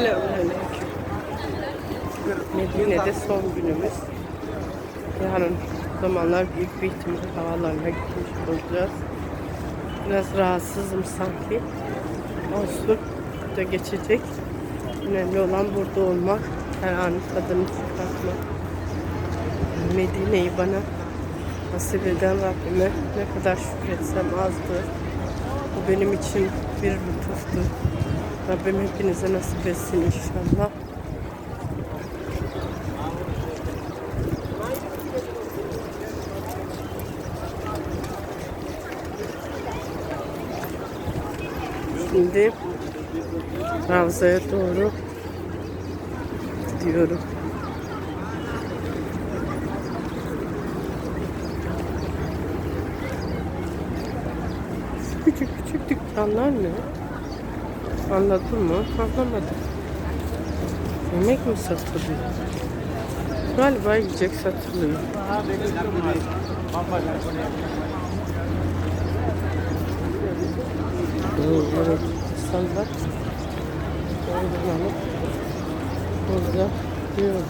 Selamünaleyküm. Medine'de son günümüz. Yarın zamanlar büyük bir ihtimal havalarına gitmiş olacağız. Biraz rahatsızım sanki. Olsun da geçecek. Önemli olan burada olmak. Her anın tadını çıkartmak. Medine'yi bana nasip eden Rabbime ne kadar şükretsem azdır. Bu benim için bir lütuftur. Rabbim hepinize nasip etsin inşallah. Şimdi Ravza'ya doğru gidiyorum. Küçük küçük dükkanlar ne? Anladın mı? Anlamadım. Yemek mi satılıyor? Galiba yiyecek satılıyor. Evet, alıp burada yiyorlar.